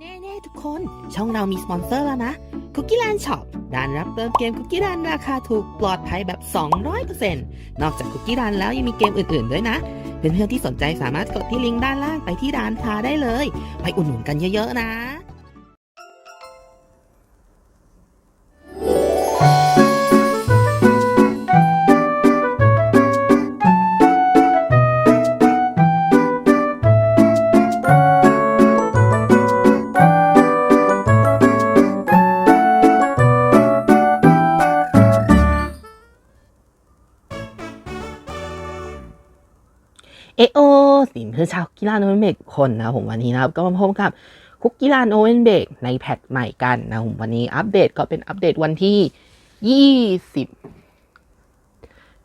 แน่ๆทุกคน ช่องเรามีสปอนเซอร์แล้วนะคุกกี้แลนด์ช็อปร้านรับเติมเกมคุกกี้ดันราคาถูกปลอดภัยแบบ 200%นอกจากคุกกี้ดันแล้วยังมีเกมอื่นๆ ด้วยนะ เพื่อนๆที่สนใจสามารถกดที่ลิงก์ด้านล่างไปที่ร้านค้าได้เลย ไปอุดหนุนกันเยอะๆนะ สินเพื่อชาวกีฬาโนเวนเบกคนนะผมวันนี้นะครับ ก็มาพบกับคุกกีฬาโนเวนเบกในแพทใหม่กันนะผมวันนี้อัปเดตก็เป็นอัปเดตวันที่ยี่สิบ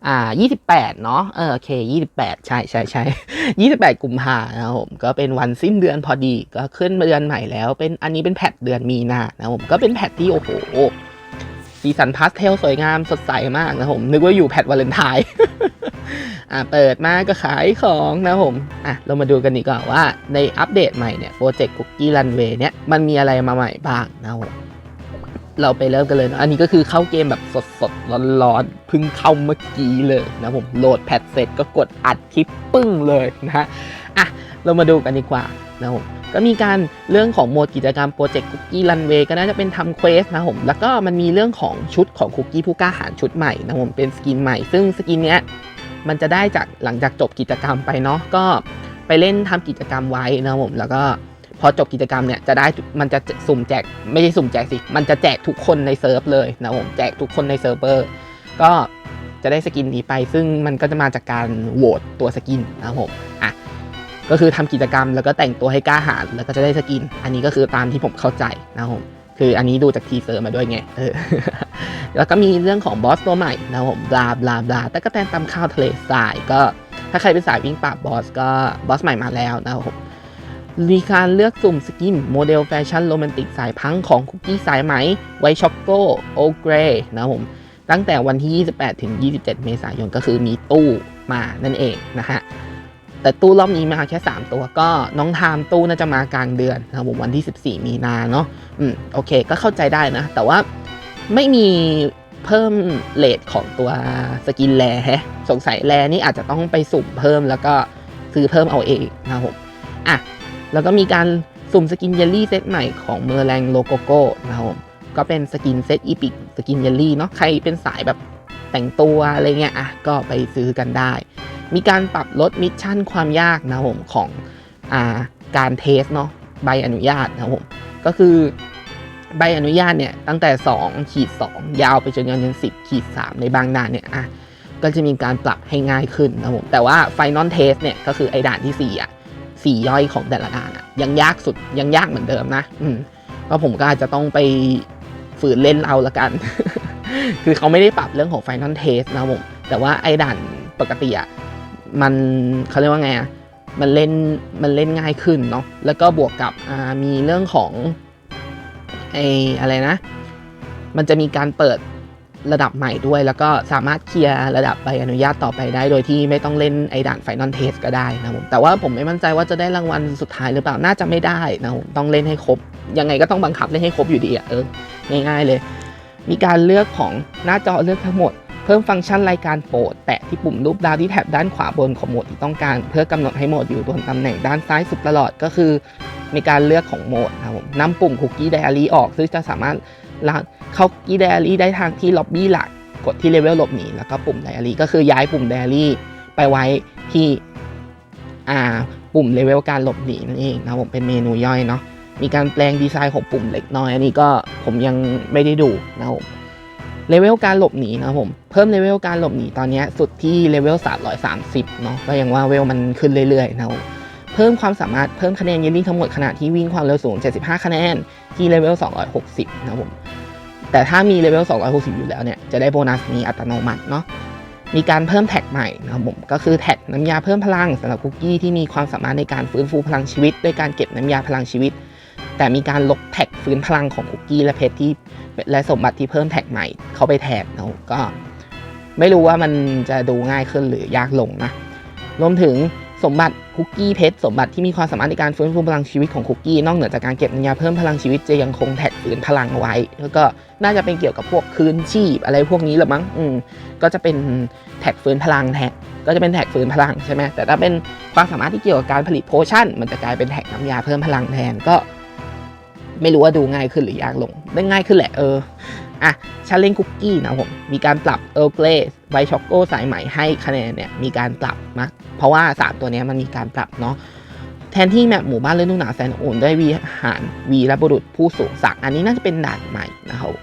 อ่ายี่สิบแปดเนาะเออโอเคยี่สิบแปดใช่ใช่ใช่ยี่สิบแปดกุมภานะครับผมก็เป็นวันสิ้นเดือนพอดีก็ขึ้นเดือนใหม่แล้ว เป็นอันนี้เป็นแพทเดือนมีนานะครับผมก็เป็นแพทที่โอ้โห สีสันพาสเทลสวยงามสดใสมากนะผม นึกว่าอยู่แพทวาเลนไทน์อะเปิดมาก็ขายของนะผมอะเรามาดูกันดีกว่าว่าในอัปเดตใหม่เนี่ยโปรเจกต์คุกกี้รันเวย์เนี่ยมันมีอะไรมาใหม่บ้างนะผมเราไปเริ่มกันเลยนะอันนี้ก็คือเข้าเกมแบบสดๆร้อนๆเพิ่งเข้าเมื่อกี้เลยนะผมโหลดแพทเสร็จก็กดอัดคลิปปึ้งเลยนะฮะอะเรามาดูกันดีกว่า นะผมก็มีการเรื่องของโหมดกิจกรรมโปรเจกต์คุกกี้รันเวย์ก็น่าจะเป็นทำเควสนะผมแล้วก็มันมีเรื่องของชุดของคุกกี้ผู้กล้าหาญชุดใหม่นะผมเป็นสกินใหม่ ซึ่งสกินเนี้ยมันจะได้จากหลังจากจบกิจกรรมไปเนาะก็ไปเล่นทำกิจกรรมไว้นะผมแล้วก็พอจบกิจกรรมเนี่ยจะได้มันจะสุ่มแจกไม่ใช่สุ่มแจกสิ มันจะแจกทุกคนในเซิร์ฟเลยนะผมแจกทุกคนในเซิร์ฟเวอร์ก็จะได้สกินนี้ไป ซึ่งมันก็จะมาจากการโหวตตัวสกินนะผมอะ ก็คือทำกิจกรรมแล้วก็แต่งตัวให้กล้าหาญแล้วก็จะได้สกิน อันนี้ก็คือตามที่ผมเข้าใจนะครับผมคืออันนี้ดูจากทีเซอร์มาด้วยไงเออแล้วก็มีเรื่องของบอสตัวใหม่นะครับผมบลาบลาบลาแต่ก็แตนตำข้าวทะเลทรายก็ถ้าใครเป็นสายวิ่งปราบบอสก็บอสใหม่มาแล้วนะครับผมมีการเลือกสุ่มสกินโมเดลแฟชั่นโรแมนติกสายพังของคุกกี้สายไหม ไวช็อกโกโอเกรนะครับผมตั้งแต่วันที่ 28 ถึง 27 เมษายนก็คือมีตู้มานั่นเองนะฮะ แต่ตู้รอบนี้มาแค่ 3 ตัวก็น้องทามตู้น่าจะมากลางเดือนนะครับผมวันที่ 14 มีนาเนาะอืมโอเค ก็เข้าใจได้นะ แต่ว่าไม่มีเพิ่มเลทของตัวสกินแรแฮะสงสัยแรนี่อาจจะต้องไปสุ่มเพิ่มแล้วก็ซื้อเพิ่มเอาเองนะครับผมอะแล้วก็มีการสุ่มสกินเยลลี่เซตใหม่ของเมอร์แรงโลโกโก้นะครับผมก็เป็นสกินเซตอีพิกสกินเยลลี่เนาะใครเป็นสายแบบแต่งตัวอะไรเงี้ยอะก็ไปซื้อกันได้ มีการปรับลดมิชชั่นความยากนะครับผมของอาการเทสเนาะใบอนุญาตนะครับผมก็คือใบอนุญาตเนี่ยตั้งแต่2ขีด2ยาวไปจนยัน10ขีด3ในบางด่านเนี่ยอะก็จะมีการปรับให้ง่ายขึ้นนะผมแต่ว่า Final Test เนี่ยก็คือไอ้ด่านที่4อะสี่ย่อยของแต่ละด่านอะยังยากสุดยังยากเหมือนเดิมนะอืมก็ผมก็อาจจะต้องไปฝืนเล่นเอาละกัน คือเขาไม่ได้ปรับเรื่องของ Final Test นะผมแต่ว่าไอ้ด่านปกติอะ มันเขาเรียกว่าไงอะมันเล่นมันเล่นง่ายขึ้นเนาะแล้วก็บวกกับมีเรื่องของไออะไรนะ มันจะมีการเปิดระดับใหม่ด้วย แล้วก็สามารถเคลียร์ระดับใบอนุญาตต่อไปได้ โดยที่ไม่ต้องเล่นไอด่านไฟนอลเทสก็ได้นะผมแต่ว่าผมไม่มั่นใจว่าจะได้รางวัลสุดท้ายหรือเปล่าน่าจะไม่ได้นะผมต้องเล่นให้ครบ ยังไงก็ต้องบังคับเล่นให้ครบอยู่ดีอะเออง่ายๆเลย มีการเลือกของหน้าจอเลือกทั้งหมด พิ่มฟังก์ชันรายการโปรด แตะที่ปุ่มรูปดาวที่แถบด้านขวาบนของโหมดที่ต้องการ เพื่อกำหนดให้โหมดอยู่บนตำแหน่งด้านซ้ายสุดตลอดก็คือ มีการเลือกของโหมดนะครับผมนำปุ่มคุกกี้ไดอารี่ออกซึ่งจะสามารถเข้าคุกกี้ไดอารี่ได้ทางที่ล็อบบี้หลัก กดที่เลเวลหลบหนีแล้วก็ปุ่มไดอารี่ก็คือย้ายปุ่มไดอารี่ไปไว้ที่อ่าปุ่มเลเวลการหลบหนีนั่นเองนะผมเป็นเมนูย่อยเนาะมีการแปลงดีไซน์ของปุ่มเล็กน้อย อันนี้ก็ผมยังไม่ได้ดูนะผม เลเวลการหลบหนีนะผม เพิ่มเลเวลการหลบหนีตอนนี้สุดที่เลเวล330 เนาะก็ยังว่าเวลมันขึ้นเรื่อยๆนะผมเพิ่มความสามารถเพิ่มคะแนนเยลลี่ทั้งหมดขณะที่วิ่งความเร็วสูง 75 คะแนน ที่เลเวล260 นะผม แต่ถ้ามีเลเวล260 อยู่แล้วเนี่ยจะได้โบนัสนี้อัตโนมัติเนาะมีการเพิ่มแท็กใหม่นะครับผมก็คือแท็กน้ำยาเพิ่มพลังสำหรับคุกกี้ที่มีความสามารถในการฟื้นฟูพลังชีวิตด้วยการเก็บน้ำยาพลังชีวิต แต่มีการลบแท็กฟื้นพลังของคุกกี้และเพชรที่และสมบัติที่เพิ่มแท็กใหม่เข้าไปแทนนะก็ไม่รู้ว่ามันจะดูง่ายขึ้นหรือยากลงนะรวมถึงสมบัติคุกกี้เพชรสมบัติที่มีความสามารถในการฟื้นฟูพลังชีวิตของคุกกี้นอกเหนือจากการเก็บน้ำยาเพิ่มพลังชีวิตจะยังคงแท็กฝืนพลังไว้ แล้วก็น่าจะเป็นเกี่ยวกับพวกคืนชีพอะไรพวกนี้แหละมั้งอืมก็จะเป็นแท็กฟื้นพลังแท็กก็จะเป็นแท็กฟื้นพลังใช่ไหมแต่ถ้าเป็นความสามารถที่เกี่ยวกับการผลิตโพชั่น มันจะกลายเป็นแท็กน้ำยาเพิ่มพลังแทนก็ ไม่รู้ว่าดูง่ายขึ้นหรือยากลง ได้ง่ายขึ้นแหละเอออะชาเลนคุกกี้นะผม มีการปรับเออร์เกรสไวช็อกโกสายใหม่ให้คะแนนเนี่ย มีการปรับมาเพราะว่า 3 ตัวนี้มันมีการปรับเนาะแทนที่แมปหมู่บ้านเล่นลูกหนาแสนโอุ่นด้วีหารวีและบุรุษผู้สูงศักดิ์อันนี้น่าจะเป็นด่านใหม่นะครับ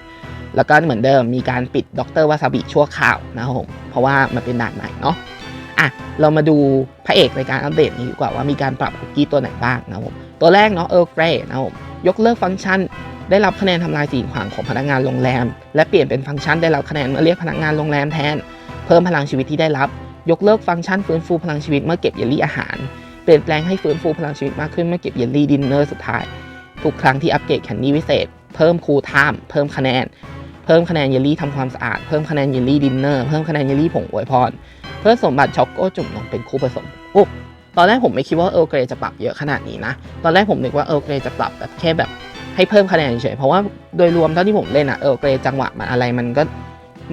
แล้วก็เหมือนเดิมมีการปิดด็อกเตอร์วาซาบิชั่วคราวนะครับผมเพราะว่ามันเป็นด่านใหม่เนาะอะเรามาดูพระเอกในการอัปเดตนี้ดีกว่าว่ามีการปรับคุกกี้ตัวไหนบ้างนะครับผมตัวแรกเนาะเออร์เกรนะครับผม ยกเลิกฟังก์ชัน ได้รับคะแนนทำลายสิ่ขวางของพนักงานโรงแรม และเปลี่ยนเป็นฟังก์ชันได้รับคะแนนเมื่อเรียกพนักงานโรงแรมแทน เพิ่มพลังชีวิตที่ได้รับ ยกเลิกฟังก์ชันฟื้นฟูพลังชีวิตเมื่อเก็บเยลลี่อาหาร เปลี่ยนแปลงให้ฟื้นฟูพลังชีวิตมากขึ้นเมื่อเก็บเยลลี่ดินเนอร์สุดท้าย ทุกครั้งที่อัปเกรดแคนดี้วิเศษ เพิ่มคูลไทม์เพิ่มคะแนน เพิ่มคะแนนเยลลี่ทำความสะอาด เพิ่มคะแนนเยลลี่ดินเนอร์ เพิ่มคะแนนเยลลี่ผงอวยพร เพิ่มสมบัติช็อกโกจุ่มนมเป็นคู่ผสมโอ้ ตอนแรกผมไม่คิดว่าเออร์เกรจะปรับเยอะขนาดนี้นะ ตอนแรกผมนึกว่าเออร์เกรจะปรับแบบแค่แบบให้เพิ่มคะแนนเฉยๆเพราะว่าโดยรวมเท่าที่ผมเล่นอะเออเกรจังหวะมันอะไรมันก็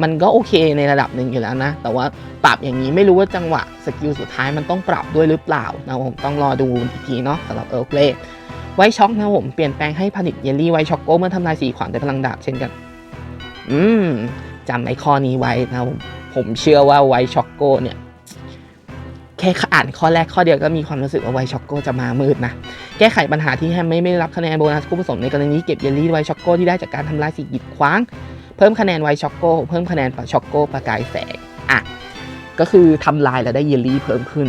มันก็โอเคในระดับหนึ่งอยู่แล้วนะ แต่ว่าปรับอย่างนี้ไม่รู้ว่าจังหวะสกิลสุดท้ายมันต้องปรับด้วยหรือเปล่านะผมต้องรอดูอีกทีเนาะสำหรับเออเกรไวช็อกนะผมเปลี่ยนแปลงให้ผลิตเยลลี่ไวช็อกโกเมื่อทำลายสีขวางด้วยพลังดาบเช่นกัน อืมจำไอข้อนี้ไว้นะผมผมเชื่อว่าไวช็อกโกเนี่ย ค่อ่านข้อแรกข้อเดียวก็มีความรู้สึกว่าไวช็อกโกจะมามืดนะ แก้ไขปัญหาที่แฮมไม่ได้รับคะแนนโบนัสคู่ผสมในกรณีเก็บเยลลี่ไวช็อกโกที่ได้จากการทำลายสิ่งกีดขวาง เพิ่มคะแนนไวช็อกโกเพิ่มคะแนนปะช็อกโกประกายแสงอะก็คือทำลายแล้วได้เยลลี่เพิ่มขึ้น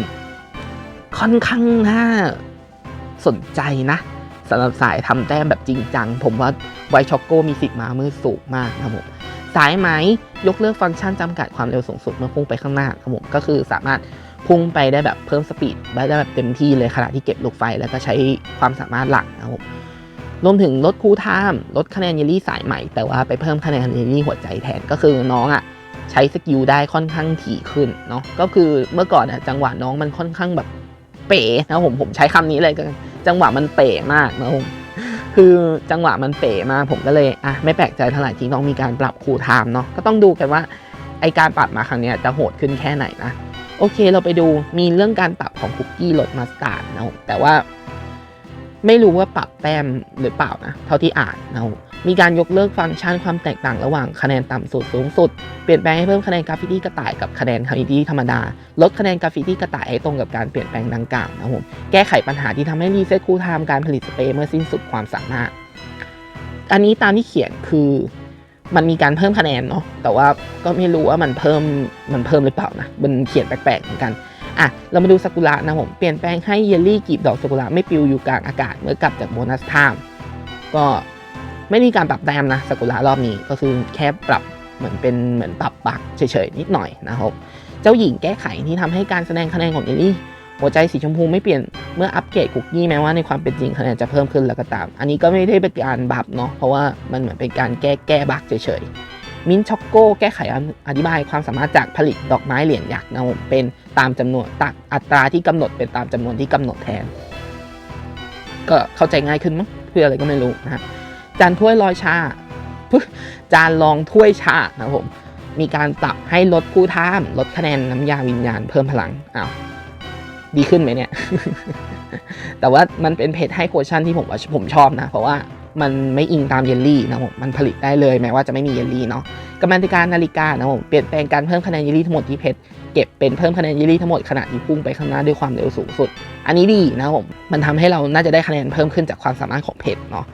ค่อนข้างน่าสนใจนะสำหรับสายทำแต้มแบบจริงจัง ผมว่าไวช็อกโกมีสิทธิ์มามือสูงมากนะครับผมสายไหมยกเลิกฟังก์ชันจำกัดความเร็วสูงสุดเมื่อพุ่งไปข้างหน้าครับผมก็คือสามารถ พุ่งไปได้แบบเพิ่มสปีดได้แบบเต็มที่เลยขณะที่เก็บลูกไฟแล้วก็ใช้ความสามารถหลักนะครับรวมถึงลดคู่ไทม์ลดคะแนนเยลลี่สายใหม่ แต่ว่าไปเพิ่มคะแนนเยลลี่หัวใจแทนก็คือน้องอะ่ะใช้สกิลได้ค่อนข้างถี่ขึ้นเนาะก็คือเมื่อก่อนอะจังหวะน้องมันค่อนข้างแบบเป๋นะผมผมใช้คำนี้เลยกันจังหวะมันเป๋มากนะครับผมคือจังหวะมันเป๋มากผมก็เลยอะไม่แปลกใจเท่าไหร่ที่น้องมีการปรับคูลไทม์เนาะก็ต้องดูกันว่าไอการปรับมาครั้งนี้จะโหดขึ้นแค่ไหนนะ โอเคเราไปดูมีเรื่องการปรับของคุกกี้รสมัสตาร์ดนะแต่ว่าไม่รู้ว่าปรับแต้มหรือเปล่านะ เท่าที่อ่านนะมีการยกเลิกฟังก์ชันความแตกต่างระหว่างคะแนนต่ำสุดสูงสุด เปลี่ยนแปลงให้เพิ่มคะแนนกราฟิตี้กระต่ายกับคะแนนกราฟิตี้ธรรมดา ลดคะแนนกราฟิตี้กระต่ายให้ตรงกับการเปลี่ยนแปลงดังกล่าวนะผมแก้ไขปัญหาที่ทำให้รีเซ็ตคูลไทม์การผลิตสเปรย์เมื่อสิ้นสุดความสามารถ อันนี้ตามที่เขียนคือ มันมีการเพิ่มคะแนนเนาะแต่ว่าก็ไม่รู้ว่ามันเพิ่มมันเพิ่มหรือเปล่านะมันเขียนแปลกๆเหมือนกันอะเรามาดูซากุระนะผมเปลี่ยนแปลงให้เยลลี่กีบดอกซากุระไม่ปลิวอยู่กลางอากาศเมื่อกลับจากโบนัสไทม์ก็ไม่มีการปรับแต้มนะซากุระรอบนี้ก็คือแค่ปรับเหมือนเป็นเหมือนปรับบักเฉยๆนิดหน่อยนะครับเจ้าหญิงแก้ไขที่ทำให้การแสดงคะแนนของเยลลี่ หัวใจสีชมพูไม่เปลี่ยนเมื่ออัปเกรดคุกกี้แม้ว่าในความเป็นจริงคะแนนจะเพิ่มขึ้นแล้วก็ตาม อันนี้ก็ไม่ได้เป็นการบัฟเนาะเพราะว่ามันเหมือนเป็นการแก้แก้บั๊กเฉยๆมินช็อกโก้แก้ไขอธิบายความสามารถจากผลิตดอกไม้เหรียญยักษ์นะผมเป็นตามจำนวนตักอัตราที่กำหนดเป็นตามจำนวนที่กำหนดแทน ก็เข้าใจง่ายขึ้นมั้งเพื่ออะไรก็ไม่รู้นะฮะจานถ้วยลอยชาจานรองถ้วยชานะผมมีการปรับให้ลดคู่ท่ามลดคะแนนน้ำยาวิญญาณเพิ่มพลังอ้าว ดีขึ้นไหมเนี่ย แต่ว่ามันเป็นเพจให้โพชั่นที่ผมว่าผมชอบนะ เพราะว่ามันไม่อิงตามเยลลี่นะผมมันผลิตได้เลยแม้ว่าจะไม่มีเยลลี่เนาะกรรมการนาฬิกานะผมเปลี่ยนแปลงการเพิ่มคะแนนเยลลี่ทั้งหมดที่เพจเก็บเป็นเพิ่มคะแนนเยลลี่ทั้งหมดขณะที่พุ่งไปข้างหน้าด้วยความเร็วสูงสุด อันนี้ดีนะผมมันทำให้เราน่าจะได้คะแนนเพิ่มขึ้นจากความสามารถของเพจเนาะ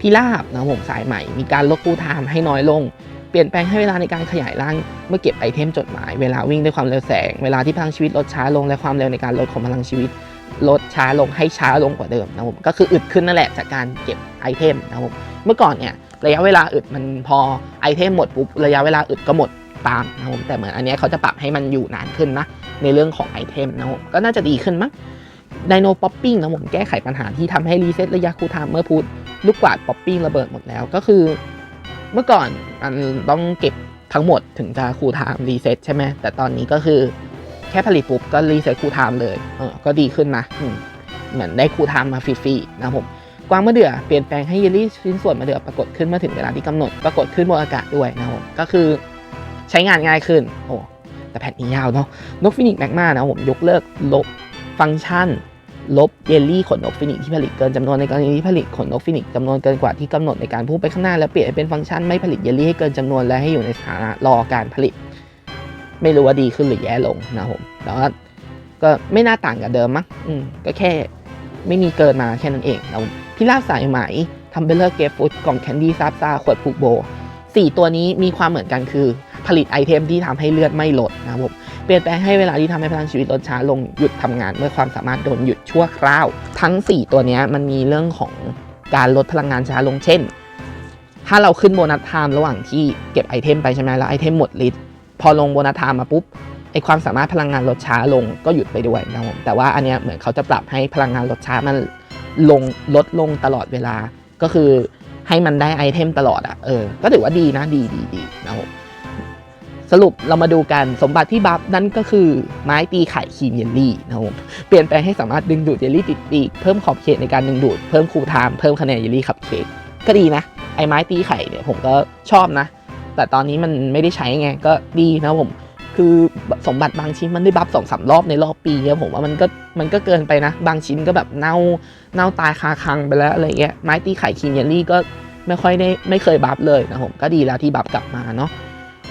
พิราบนะผมสายใหม่มีการลดกู้ไทม์ให้น้อยลง เปลี่ยนแปลงให้เวลาในการขยายร่างเมื่อเก็บไอเทมจดหมาย เวลาวิ่งด้วยความเร็วแสง เวลาที่พลังชีวิตลดช้าลงและความเร็วในการลดของพลังชีวิตลดช้าลงให้ช้าลงกว่าเดิมนะผมก็คืออึดขึ้นนั่นแหละจากการเก็บไอเทมนะผมเมื่อก่อนเนี่ยระยะเวลาอึดมันพอไอเทมหมดปุ๊บระยะเวลาอึดก็หมดตามนะผมแต่เหมือนอันนี้เขาจะปรับให้มันอยู่นานขึ้นนะในเรื่องของไอเทมนะผมก็น่าจะดีขึ้นมั้งไดโนป๊อปปิ้งนะผมแก้ไขปัญหาที่ทำให้รีเซ็ตระยะคูลไทม์เมื่อพูดลูกกวาดป๊อปปิ้งระเบิดหมดแล้วก็คือ เมื่อก่อนมันต้องเก็บทั้งหมดถึงจะคูลไทม์รีเซ็ตใช่ไหมแต่ตอนนี้ก็คือแค่ผลิตปุ๊บก็รีเซ็ตคูลไทม์เลยเออก็ดีขึ้นนะเหมือนได้คูลไทม์มาฟรีๆนะผมกวางมะเดื่อเปลี่ยนแปลงให้เยลลี่ชิ้นส่วนมะเดื่อปรากฏขึ้นเมื่อถึงเวลาที่กำหนดปรากฏขึ้นบนอากาศด้วยนะผมก็คือใช้งานง่ายขึ้นโอ้แต่แผ่นนี้ยาวเนาะนกฟินิกแมกมานะผมยกเลิกลบฟังก์ชัน ลบเยลลี่ขนนกฟินิกที่ผลิตเกินจำนวนในกรณีที่ผลิตขนนกฟินิกจำนวนเกินกว่าที่กำหนดในการพุ่งไปข้างหน้าและเปลี่ยนเป็นฟังก์ชันไม่ผลิตเยลลี่ให้เกินจำนวนและให้อยู่ในสถานะรอการผลิต ไม่รู้ว่าดีขึ้นหรือแย่ลงนะครับผมแต่ว่าก็ไม่น่าต่างกับเดิมมั้งอืมก็แค่ไม่มีเกินมาแค่นั้นเองนะครับผมพี่ลาบสายไหมทัมเบลเลอร์เกฟฟุตกล่องแคนดี้ซาบซาขวดผูกโบสี่ตัวนี้มีความเหมือนกันคือ ผลิตไอเทมที่ทำให้เลือดไม่ลดนะครับผมเปลี่ยนแปลงให้เวลาที่ทำให้พลังชีวิตลดช้าลงหยุดทำงานเมื่อความสามารถโดนหยุดชั่วคราว ทั้ง 4 ตัวนี้มันมีเรื่องของการลดพลังงานช้าลงเช่น ถ้าเราขึ้นโบนัสไทม์ระหว่างที่เก็บไอเทมไปใช่ไหมแล้วไอเทมหมดฤทธิ์พอลงโบนัสไทม์มาปุ๊บไอความสามารถพลังงานลดช้าลงก็หยุดไปด้วยนะครับผมแต่ว่าอันเนี้ยเหมือนเขาจะปรับให้พลังงานลดช้ามันลงลดลงตลอดเวลาก็คือให้มันได้ไอเทมตลอดอะ่ะเออ ก็ถือว่าดีนะดีดีดีนะครับ สรุปเรามาดูกันสมบัติที่บัฟนั่นก็คือไม้ตีไข่ครีมเยลลี่นะครับผมเปลี่ยนแปลงให้สามารถดึงดูดเยลลี่ติดปีกเพิ่มขอบเขตในการดึงดูดเพิ่มคูลไทม์เพิ่มคะแนนเยลลี่ขับเค้กก็ดีนะ ไอ้ไม้ตีไข่เนี่ยผมก็ชอบนะ แต่ตอนนี้มันไม่ได้ใช้ไงก็ดีนะผมคือสมบัติบางชิ้นมันได้บัฟสองสามรอบในรอบปีเนี่ยผมว่ามันก็มันก็เกินไปนะ บางชิ้นก็แบบเน่าเน่าตายคาคังไปแล้วอะไรเงี้ยไม้ตีไข่ครีมเยลลี่ก็ไม่ค่อยได้ไม่เคยบัฟเลยนะผมก็ดีแล้วที่บัฟกลับมาเนาะ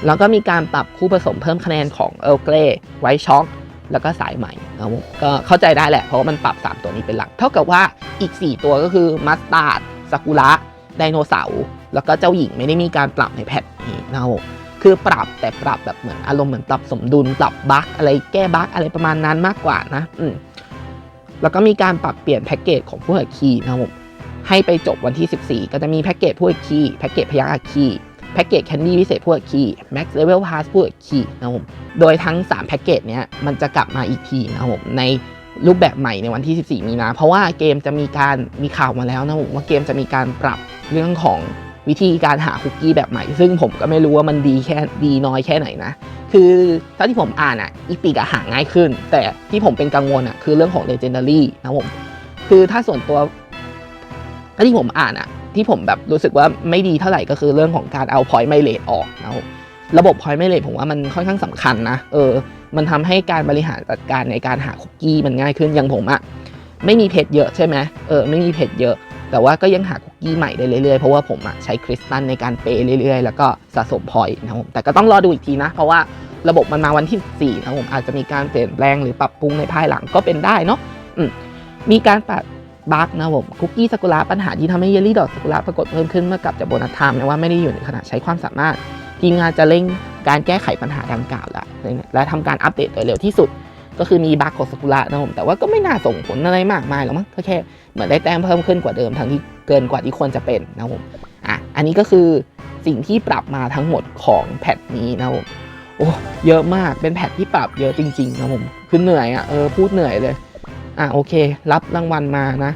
แล้วก็มีการปรับคู่ผสมเพิ่มคะแนนของเอลเกรไวช็อกแล้วก็สายใหม่นะก็เข้าใจได้แหละ เพราะว่ามันปรับ 3 ตัวนี้เป็นหลัก เท่ากับว่าอีก 4 ตัวก็คือมัสตาร์ดซากุระไดโนเสาร์แล้วก็เจ้าหญิงไม่ได้มีการปรับในแพทนี้นะครับคือปรับแต่ปรับแบบเหมือนอารมณ์เหมือนปรับสมดุลปรับบั๊กอะไรแก้บั๊กอะไรประมาณนั้นมากกว่านะอืมแล้วก็มีการปรับเปลี่ยนแพ็กเกจของผู้ขับขี่นะครับให้ไปจบวันที่ 14 ก็จะมีแพ็กเกจผู้ขับขี่แพ็กเกจพยักอาคี แพ็กเกจแคนดี้พิเศษพวกคีย์ Max Level Pass พวกคีย์นะครับผมโดยทั้ง 3 แพ็กเกจเนี้ยมันจะกลับมาอีกทีนะครับผมในรูปแบบใหม่ในวันที่ 14 มีนาเพราะว่าเกมจะมีการมีข่าวมาแล้วนะผมว่าเกมจะมีการปรับเรื่องของวิธีการหาคุกกี้แบบใหม่ ซึ่งผมก็ไม่รู้ว่ามันดีแค่ดีน้อยแค่ไหนนะ คือถ้าที่ผมอ่านอะอีปีกหาง่ายขึ้น แต่ที่ผมเป็นกังวลอะคือเรื่องของ Legendary นะผม คือถ้าส่วนตัวถ้าที่ผมอ่านอะ ที่ผมแบบรู้สึกว่าไม่ดีเท่าไหร่ก็คือเรื่องของการเอา point ไม่เลทออกนะครับระบบ point ไม่เลทผมว่ามันค่อนข้างสำคัญนะเออมันทำให้การบริหารจัดการในการหาคุกกี้มันง่ายขึ้นอย่างผมอะไม่มีเพชรเยอะใช่ไหมเออไม่มีเพชรเยอะ แต่ว่าก็ยังหาคุกกี้ใหม่ได้เรื่อยๆ เพราะว่าผมอะใช้คริสตัลในการเปย์เรื่อยๆ แล้วก็สะสมพอยต์นะครับผมแต่ก็ต้องรอดูอีกทีนะ เพราะว่าระบบมันมาวันที่ 4 นะผมอาจจะมีการเปลี่ยนแปลงหรือปรับปรุงในภายหลังก็เป็นได้เนาะมมีการปรับ บั๊กนะผมคุกกี้ซากุระปัญหาที่ทำให้เยลลี่ดอกซากุระปรากฏเพิ่มขึ้นเมื่อกลับจากโบนัสไทม์แม้ว่าไม่ได้อยู่ในขณะใช้ความสามารถ ทีมงานจะเร่งการแก้ไขปัญหาดังกล่าวและและทำการอัปเดตโดยเร็วที่สุด ก็คือมีบั๊กของซากุระนะผมแต่ว่าก็ไม่น่าส่งผลอะไรมากมายหรอกมั้งก็แค่เหมือนได้แต้มเพิ่มขึ้นกว่าเดิมทั้งที่เกินกว่าที่ควรจะเป็นนะผมอะอันนี้ก็คือสิ่งที่ปรับมาทั้งหมดของแพทนี้นะผมโอ้เยอะมากเป็นแพทที่ปรับเยอะจริงๆนะผมคือเหนื่อยอะเออพูดเหนื่อยเลย อะโอเค รับรางวัลมานะ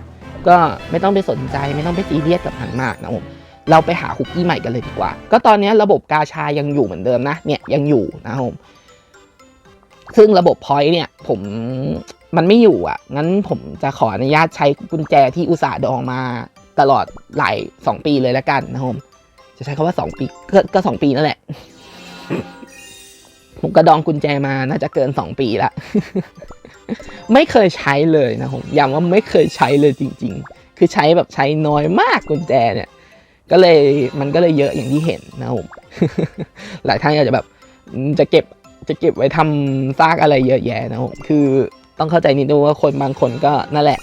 ก็ไม่ต้องไปสนใจไม่ต้องไปซีเรียสกับมันมากนะผมเราไปหาคุกกี้ใหม่กันเลยดีกว่า ก็ตอนนี้ระบบกาชายังอยู่เหมือนเดิมนะ เนี่ยยังอยู่นะผม ซึ่งระบบพอยต์เนี่ย ผมมันไม่อยู่อะ งั้นผมจะขออนุญาตใช้กุญแจที่อุตส่าห์ดองมาตลอดหลายสองปีเลยแล้วกันนะผม จะใช้คาว่าสองปีก็สองปีนั่นแหละ ผมก็ดองกุญแจมาน่าจะเกินสองปีละไม่เคยใช้เลยนะผมย้ำว่าไม่เคยใช้เลยจริง ๆ คือใช้แบบใช้น้อยมากกุญแจเนี่ย ก็เลยมันก็เลยเยอะอย่างที่เห็นนะผมหลายท่านอาจจะแบบจะเก็บจะเก็บไว้ทำซากอะไรเยอะแยะนะผมคือต้องเข้าใจนิดนึงว่าคนบางคนก็นั่นแหละ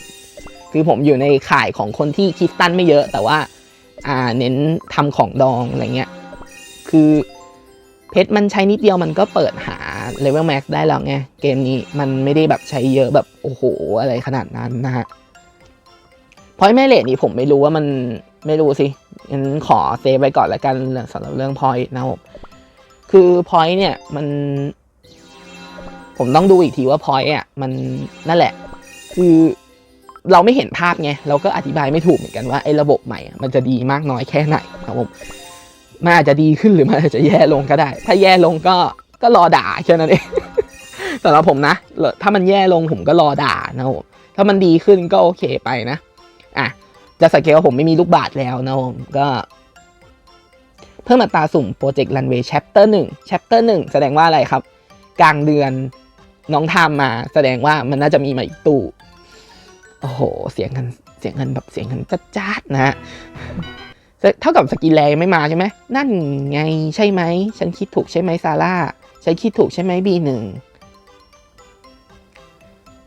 คือผมอยู่ในข่ายของคนที่คิดตั้นไม่เยอะ แต่ว่า อ่าเน้นทำของดองอะไรเงี้ย คือ เพชรมันใช้นิดเดียวมันก็เปิดหาเลเวลแม็กได้แล้วไง เกมนี้มันไม่ได้แบบใช้เยอะแบบ โอ้โห อะไรขนาดนั้นนะฮะพอยแม่เลดนี่ผมไม่รู้ว่ามันไม่รู้สิงั้นขอเซฟไว้ก่อนแล้วกันสำหรับเรื่องพอยนะผมคือพอยเนี่ยมัน ผมต้องดูอีกทีว่าพอยอะมันนั่นแหละ คือเราไม่เห็นภาพไง เราก็อธิบายไม่ถูกเหมือนกันว่าไอ้ระบบใหม่อะมันจะดีมากน้อยแค่ไหนครับผม มันอาจจะดีขึ้นหรือมันอาจจะแย่ลงก็ได้ ถ้าแย่ลงก็ก็รอด่าแค่นั้นเองสำหรับผมนะ ถ้ามันแย่ลงผมก็รอด่านะผมถ้ามันดีขึ้นก็โอเคไปนะอะจะสังเกตว่าผมไม่มีลูกบาทแล้วนะผมก็เพิ่มอัตราสุ่มโปรเจกต์รันเวย์ chapter หนึ่ง chapter หนึ่งแสดงว่าอะไรครับ กลางเดือนน้องทำมาแสดงว่ามันน่าจะมีมาอีกตู้ โอ้โห เสียงกันเสียงกันแบบเสียงกันจัดๆนะฮะ เท่ากับสกินแรงไม่มาใช่ไหมนั่นไงใช่ไหม ฉันคิดถูกใช่ไหมซาร่าฉันคิดถูกใช่ไหมบีหนึ่ง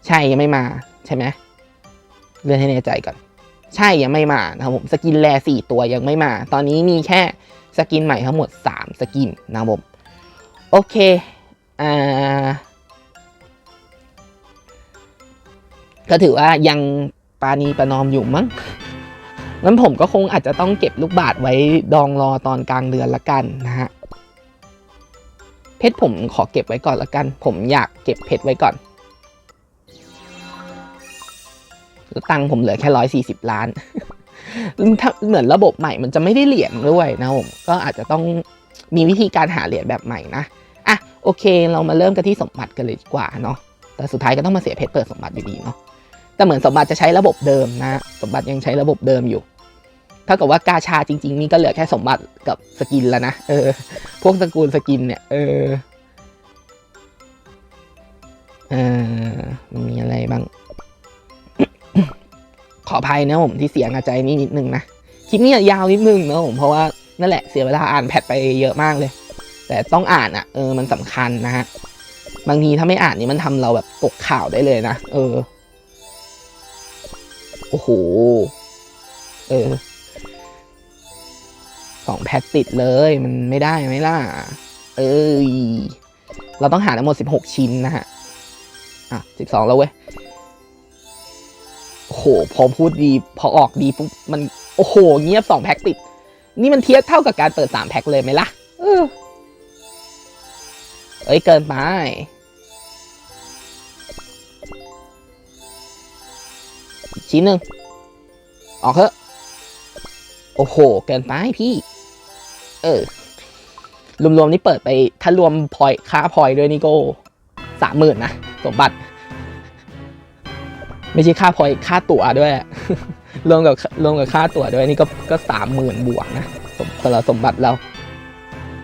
ใช่ยังไม่มาใช่ไหมเลื่อนให้แน่ใจก่อน ใช่ยังไม่มานะครับผมสกินแรสี่ตัวยังไม่มา ตอนนี้มีแค่สกินใหม่ทั้งหมด 3 สกินนะครับผมโอเคอ่าก็ถือว่ายังปานีประนอมอยู่มั้ง งั้นผมก็คงอาจจะต้องเก็บลูกบาทไว้ดองรอตอนกลางเดือนละกันนะฮะ เพชรผมขอเก็บไว้ก่อนละกัน ผมอยากเก็บเพชรไว้ก่อน แล้วตังค์ผมเหลือแค่ร้อยสี่สิบล้านถ้าเหมือนระบบใหม่มันจะไม่ได้เหรียญด้วยนะผม ก็อาจจะต้องมีวิธีการหาเหรียญแบบใหม่นะ อะโอเค เรามาเริ่มกันที่สมบัติกันเลยดีกว่าเนาะ แต่สุดท้ายก็ต้องมาเสียเพชรเปิดสมบัติอยู่ดีเนาะแต่เหมือนสมบัติจะใช้ระบบเดิมนะ สมบัติยังใช้ระบบเดิมอยู่ ถ้ากับว่ากาชาจริง ๆ นี่ก็เหลือแค่สมบัติกับสกินแล้วนะ เออ พวกตระกูลสกินเนี่ย เออเออมันมีอะไรบ้าง ขออภัยนะผมที่เสียงอาจจะนี่นิดนึงนะ คลิปนี้ยาวนิดนึงนะผมเพราะว่านั่นแหละเสียเวลาอ่านแพทไปเยอะมากเลย แต่ต้องอ่านอะ เออมันสำคัญนะฮะ บางทีถ้าไม่อ่านนี่มันทำเราแบบตกข่าวได้เลยนะ เออ โอ้โห เออ สองแพทติดเลยมันไม่ได้ไหมล่ะ เอ้ย เราต้องหาทั้งหมดสิบหกชิ้นนะฮะ อะสิบสองแล้วเว้ยโอ้โห พอพูดดี พอออกดีปุ๊บมัน โอ้โห เงียบสองแพ็คติด นี่มันเทียบเท่ากับการเปิดสามแพ็คเลยไหมล่ะ เออเอ้ย เกินไป ชิ้นหนึ่งออกเถอะ โอ้โห เกินไปพี่ เออ รวมๆนี่เปิดไปถ้ารวมพอยค่าพอยด้วยนี่ก็สามหมื่นนะสมบัติ ไม่ใช่ค่าพอยค่าตั๋วด้วยรวมกับรวมกับค่าตั๋วด้วยนี่ก็ก็สามหมื่นบวกนะสมสำหรับสมบัติเรา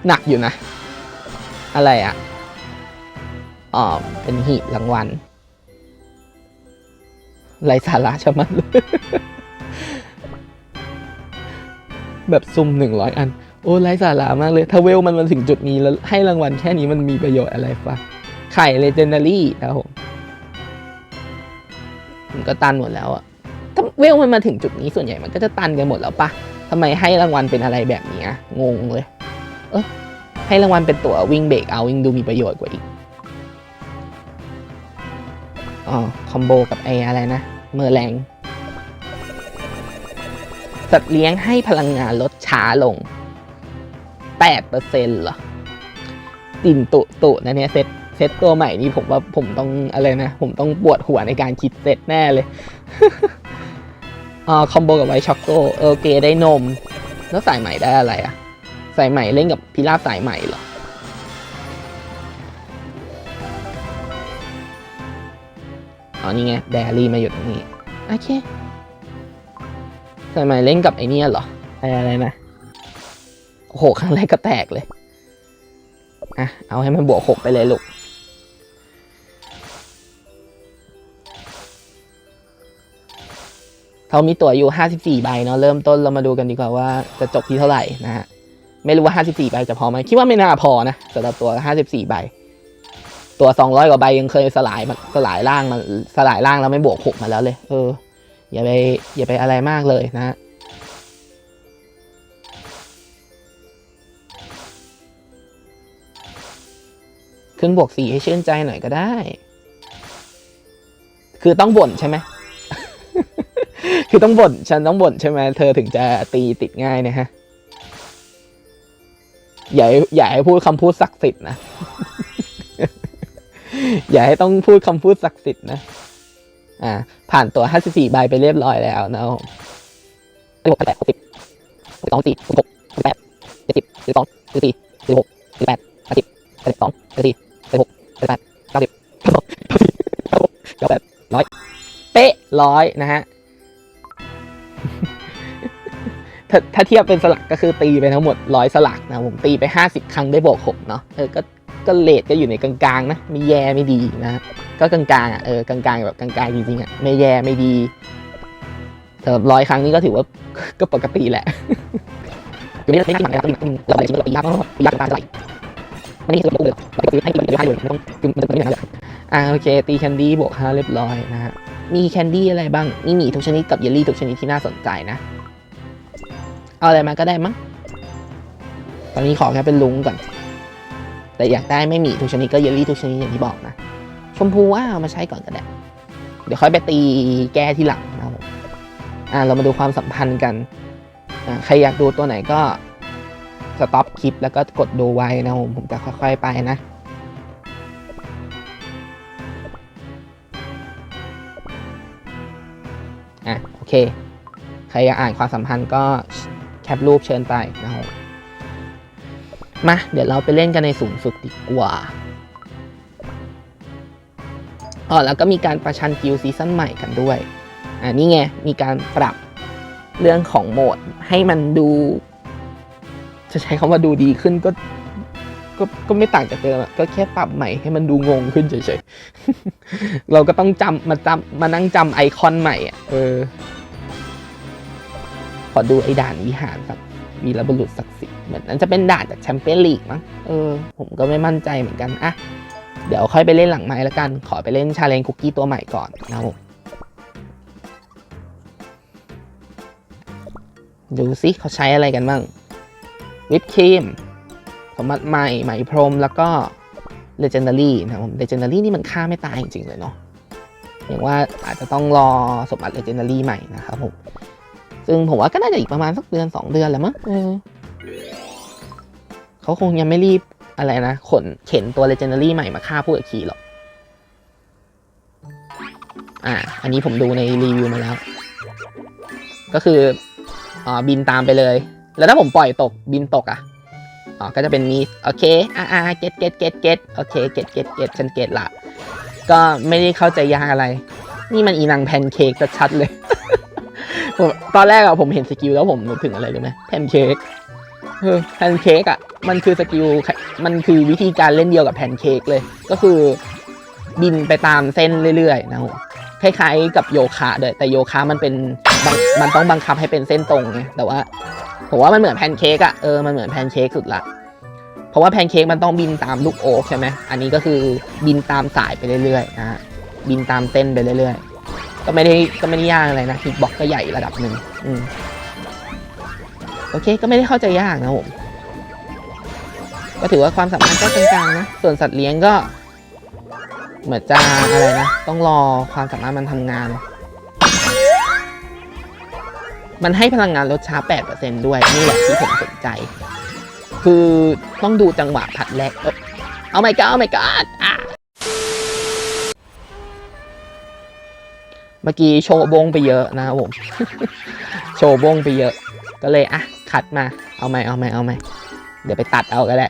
หนักอยู่นะ อะไรอะอ๋อเป็นหีบรางวัลไรสาระชะมัดเลยแบบซุ่มหนึ่งร้อยอัน โอ้ไรสาระมากเลยถ้าเวลมันมาถึงจุดนี้แล้วให้รางวัลแค่นี้มันมีประโยชน์อะไรฟะไข่เลเจนดารี่ครับผมมันก็ตันหมดแล้วอะถ้าเวลมันมาถึงจุดนี้ส่วนใหญ่มันก็จะตันกันหมดแล้วปะทำไมให้รางวัลเป็นอะไรแบบนี้อะงงเลย เออให้รางวัลเป็นตั๋ววิ่งเบรกเอาวิ่งดูมีประโยชน์กว่าอีกอ๋อคอมโบกับไออะไรนะเมอร์แรงสัตว์เลี้ยงให้พลังงานลดช้าลง 8%เหรอติ่มตุตุนะเนี่ยเซตเซตตัวใหม่นี่ผมว่าผมต้องอะไรนะ ผมต้องปวดหัวในการคิดเซตแน่เลยอ่าคอมโบกับไวช็อกโกเออเกได้นม แล้วสายใหม่ได้อะไรอะสายใหม่เล่นกับพิราบสายใหม่เหรออ๋อนี่ไงแดรี่มาอยู่ตรงนี้ โอเคสายใหม่เล่นกับไอเนี่ยเหรอไออะไรนะ โหครั้งแรกก็แตกเลย อะ เอาให้มันบวกหกไปเลยลูก เขามีตั๋วอยู่ 54 ใบเนาะ เริ่มต้นเรามาดูกันดีกว่าว่าจะจบที่เท่าไหร่นะฮะ ไม่รู้ว่า 54 ใบจะพอไหม คิดว่าไม่น่าพอนะสำหรับตัว 54 ใบ ตัว 200 กว่าใบยังเคยสลายมันสลายร่างมันสลายร่างแล้วไม่บวกหกมาแล้วเลย เออ อย่าไปอย่าไปอะไรมากเลยนะฮะ ขึ้นบวกสี่ให้ชื่นใจหน่อยก็ได้ คือต้องบ่นใช่ไหม คือต้องบ่น ฉันต้องบ่นใช่ไหม เธอถึงจะตีติดง่ายนะฮะ อย่าอย่าให้พูดคำพูดศักดิ์สิทธิ์นะ อย่าให้ต้องพูดคำพูดศักดิ์สิทธิ์นะ อ่า ผ่านตัว54ใบไปเรียบร้อยแล้วนะครับผมหกแปดหกสิบสองสี่หกแปดเจ็ดสิบสิบสองสิบสี่สิบหกสิบแปดสิบสิบสองสิบสี่ แปดเก้าสิบเก้าสิบเก้าแปดร้อยเป๊ะร้อยนะฮะถ้าถ้าเทียบเป็นสลักก็คือตีไปทั้งหมดร้อยสลักนะผมตีไปห้าสิบครั้งได้บวกหกเนาะเออก็ก็เลทก็อยู่ในกลางๆนะไม่แย่ไม่ดีนะก็กลางๆอะเออกลางๆแบบกลางๆจริงๆอะไม่แย่ไม่ดีแต่ร้อยครั้งนี้ก็ถือว่าก็ปกติแหละอยู่ในเล่นไม่น่าด้ทนอะไรก็มีเราไปชิมเราไปยากมากยากตาจะไหล มันนี่คือเราเลยเราคือให้ปีได้เลยไม่ต้องคือมันไม่ได้เลยอ่าโอเค ตีแคนดี้บวกห้าเรียบร้อยนะฮะมีแคนดี้อะไรบ้างมีหมีทุกชนิดกับเยลลี่ทุกชนิดที่น่าสนใจนะ เอาอะไรมาก็ได้มั้งตอนนี้ขอแค่เป็นลุงก่อน แต่อยากได้ไม่หมีทุกชนิดก็เยลลี่ทุกชนิดอย่างที่บอกนะ ชมพูว่าเอามาใช้ก่อนก็ได้เดี๋ยวค่อยไปตีแก้ที่หลังนะครับอ่าเรามาดูความสัมพันธ์กันอ่าใครอยากดูตัวไหนก็ สต็อปคลิปแล้วก็กดดูไว้นะผมผมจะค่อยๆไปนะอะโอเค ใครอยากอ่านความสัมพันธ์ก็แคปรูปเชิญไปนะครับผมมาเดี๋ยวเราไปเล่นกันในสูงสุดดีกว่าอ๋อแล้วก็มีการประชันกิลซีซั่นใหม่กันด้วย อ่านี่ไง มีการปรับเรื่องของโหมดให้มันดู จะใช้คำว่าดูดีขึ้นก็ก็ก็ไม่ต่างจากเดิมอะก็แค่ปรับใหม่ให้มันดูงงขึ้นเฉยๆ เราก็ต้องจำมาจำมานั่งจำไอคอนใหม่อะเออ ขอดูไอด่านวิหารครับวีรบุรุษศักดิ์สิทธิ์เหมือนนั้นจะเป็นด่านจากแชมเปี้ยนลีกมั้งเออ ผมก็ไม่มั่นใจเหมือนกันอะเดี๋ยวค่อยไปเล่นหลังไม้แล้วกัน ขอไปเล่นชาเลนจ์คุกกี้ตัวใหม่ก่อนนะผมดูสิเขาใช้อะไรกันบ้าง วิปครีมสมบัติใหม่ไหมพรมแล้วก็เลเจนดารี่นะครับผมเลเจนดารี่นี่มันฆ่าไม่ตายจริงๆเลยเนาะอย่างว่าอาจจะต้องรอสมบัติเลเจนดารี่ใหม่นะครับผมซึ่งผมว่าก็น่าจะอีกประมาณสักเดือนสองเดือนแหละมั้งเขาคงยังไม่รีบอะไรนะขนเข็นตัว Legendary ใหม่มาฆ่าผู้ขับขี่หรอก อ่า อันนี้ผมดูในรีวิวมาแล้ว ก็คืออ๋อบินตามไปเลย แล้วถ้าผมปล่อยตกบินตกอะอ๋อก็จะเป็นมีโอเคอ่าอ่าเก็ตเก็ตเก็ตเก็ตโอเคเก็ตเก็ตเก็ตฉันเก็ตละก็ไม่ได้เข้าใจยากอะไร นี่มันอีนังแพนเค้กชัดเลยผมตอนแรกอะผมเห็นสกิลแล้วผมนึกถึงอะไรรู้ไหมแพนเค้กเออแพนเค้กอะมันคือสกิลมันคือวิธีการเล่นเดียวกับแพนเค้กเลย ก็คือบินไปตามเส้นเรื่อยๆนะครับคล้ายๆกับโยคะด้วยแต่โยคะมันเป็นมันต้องบังคับให้เป็นเส้นตรงไงแต่ว่า ผมว่ามันเหมือนแพนเค้กอะเออมันเหมือนแพนเค้กสุดละเพราะว่าแพนเค้กมันต้องบินตามลูกโอ๊กใช่ไหมอันนี้ก็คือบินตามสายไปเรื่อยๆนะฮะบินตามเส้นไปเรื่อยๆ ก็ไม่ได้ก็ไม่ได้ยากอะไรนะฮิตบ็อกก็ใหญ่ระดับหนึ่งอืมโอเคก็ไม่ได้เข้าใจยากนะผมก็ถือว่าความสามารถก็กลางๆนะส่วนสัตว์เลี้ยงก็ เหมือนจะอะไรนะ ต้องรอความสามารถมันทำงาน มันให้พลังงานลดช้า 8%ด้วย นี่แหละที่ผมสนใจ คือต้องดูจังหวะผัดแรกเอาไม่ก็เอาไม่ก็อะเมื่อกี้โชว์บงไปเยอะนะครับผม โชว์บงไปเยอะ ก็เลยอะขัดมา เอาไหมเอาไหมเอาไหมเดี๋ยวไปตัดเอาก็ได้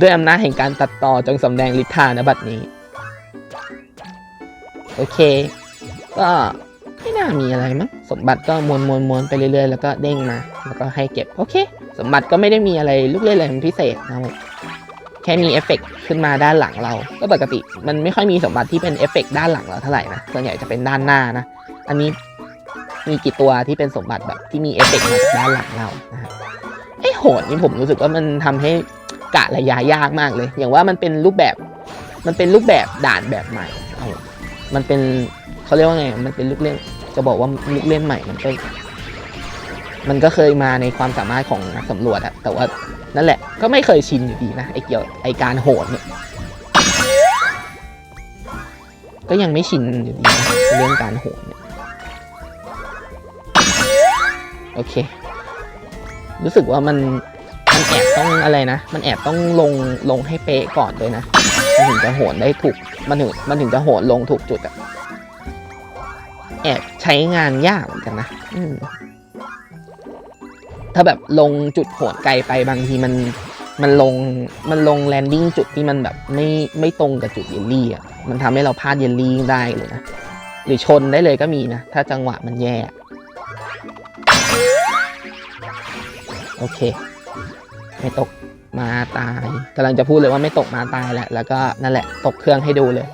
ด้วยอำนาจแห่งการตัดต่อจงสำแดงฤทธานะบัดนี้ โอเค ก็ ไม่น่ามีอะไรมั้งสมบัติก็มวนมวนมวนไปเรื่อยๆ แล้วก็เด้งมา แล้วก็ให้เก็บ โอเค สมบัติก็ไม่ได้มีอะไรลูกเล่นอะไรพิเศษนะครับแค่มีเอฟเฟกต์ขึ้นมาด้านหลังเรา ก็ปกติ มันไม่ค่อยมีสมบัติที่เป็นเอฟเฟกต์ด้านหลังเราเท่าไหร่นะ ส่วนใหญ่จะเป็นด้านหน้านะ อันนี้มีกี่ตัวที่เป็นสมบัติแบบที่มีเอฟเฟกต์มาด้านหลังเรานะฮะไอ้โหดนี่ผมรู้สึกว่ามันทำให้กะระยะยากมากเลย อย่างว่ามันเป็นรูปแบบ มันเป็นรูปแบบด่านแบบใหม่เอามันเป็นเขาเรียกว่าไง มันเป็นลูกเล่น จะบอกว่าลูกเล่นใหม่มันก็มันก็เคยมาในความสามารถของนักสำรวจอะแต่ว่านั่นแหละก็ไม่เคยชินอยู่ดีนะไอ้เกี่ยวไอ้การโหดเนี่ยก็ยังไม่ชินอยู่ดีนะเรื่องการโหดเนี่ยโอเค รู้สึกว่ามันมันแอบต้องอะไรนะ มันแอบต้องลงลงให้เป๊ะก่อนด้วยนะ มันถึงจะโหนได้ถูก มันถึงมันถึงจะโหนลงถูกจุดอะ แอบใช้งานยากเหมือนกันนะถ้าแบบลงจุดโหดไกลไปบางทีมันมันลงมันลงแลนดิ้งจุดที่มันแบบไม่ไม่ตรงกับจุดเยลลี่อะมันทำให้เราพลาดเยลลี่ได้เลยนะหรือชนได้เลยก็มีนะ ถ้าจังหวะมันแย่ โอเค ไม่ตกมาตายกำลังจะพูดเลยว่าไม่ตกมาตายแหละ แล้วก็นั่นแหละ ตกเครื่องให้ดูเลย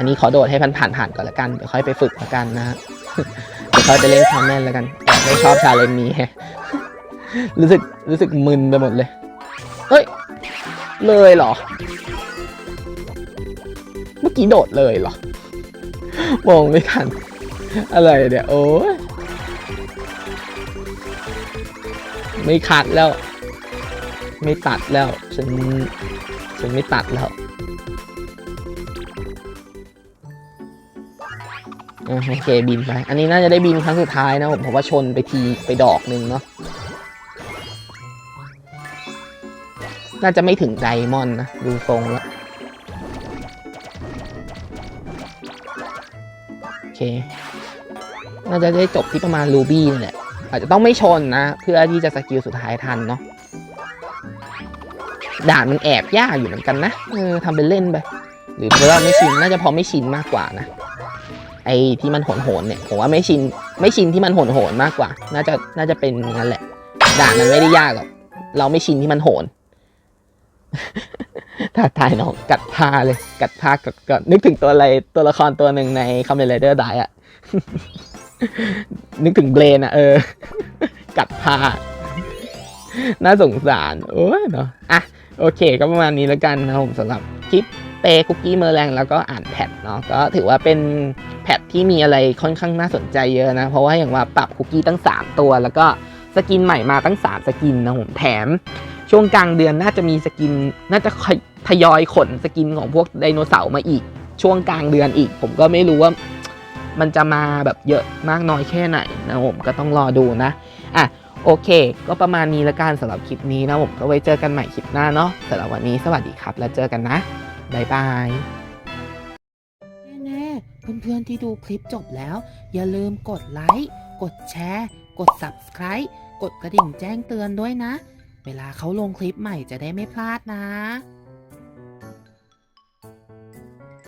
อันนี้ขอโดดให้ผ่านผ่านผ่านก่อนละกันเดี๋ยวค่อยไปฝึกละกันนะฮะเดี๋ยวค่อยไปเล่นคอมแมนล้วกันไม่ชอบชาเลนจ์นี้แฮรู้สึกรู้สึกมึนไปหมดเลยเฮ้ย เลยเหรอ เมื่อกี้โดดเลยเหรอ มองไม่ทัน อะไรเนี่ยโอ้ยไม่คัดแล้ว ไม่ตัดแล้ว ฉัน ฉันไม่ตัดแล้ว โอเคบินไป อันนี้น่าจะได้บินครั้งสุดท้ายนะผมเพราะว่าชนไปทีไปดอกหนึ่งเนาะ น่าจะไม่ถึงไดมอนด์นะ ดูทรงแล้วโอเค น่าจะได้จบที่ประมาณรูบี้นี่แหละ อาจจะต้องไม่ชนนะ เพื่อที่จะสกิลสุดท้ายทันเนาะ ด่านมันแอบยากอยู่เหมือนกันนะ เออทำเป็นเล่นไป หรือเพราะว่าไม่ชิน น่าจะพอไม่ชินมากกว่านะ อ้ที่มันโหนโหนเนี่ยผมว่าไม่ชินไม่ชินที่มันโหนโหนมากกว่า น่าจะน่าจะเป็นงั้นแหละ ด่านมันไม่ได้ยากหรอกเราไม่ชินที่มันโหนถ้าทายน้องกัดผ้าเลย กัดผ้ากัดกัดนึกถึงตัวอะไรตัวละครตัวหนึ่งในคอมเมนเดอร์ไดอะนึกถึงเบรนอะเออ กัดผ้าน่าสงสาร โอ้ยเนาะอะ โอเค ก็ประมาณนี้แล้วกันนะครับผมสำหรับคลิป เตคุกกี้เมอร์แรงแล้วก็อ่านแพทเนาะก็ถือว่าเป็นแพทที่มีอะไรค่อนข้างน่าสนใจเยอะนะ เพราะว่าอย่างว่าปรับคุกกี้ตั้ง 3 ตัว แล้วก็สกินใหม่มาตั้ง 3 สกินนะผมแถม ช่วงกลางเดือนน่าจะมีสกิน น่าจะค่อยทยอยขนสกินของพวกไดโนเสาร์มาอีก ช่วงกลางเดือนอีก ผมก็ไม่รู้ว่ามันจะมาแบบเยอะมากน้อยแค่ไหนนะผมก็ต้องรอดูนะอะโอเค ก็ประมาณนี้ละกันสำหรับคลิปนี้นะผมก็ไว้เจอกันใหม่คลิปหน้าเนาะสำหรับวันนี้สวัสดีครับ แล้วเจอกันนะ บ๊ายบายแน่ๆเพื่อนๆที่ดูคลิปจบแล้ว อย่าลืมกดไลค์กดแชร์ กด Subscribe กดกระดิ่งแจ้งเตือนด้วยนะ เวลาเขาลงคลิปใหม่จะได้ไม่พลาดนะ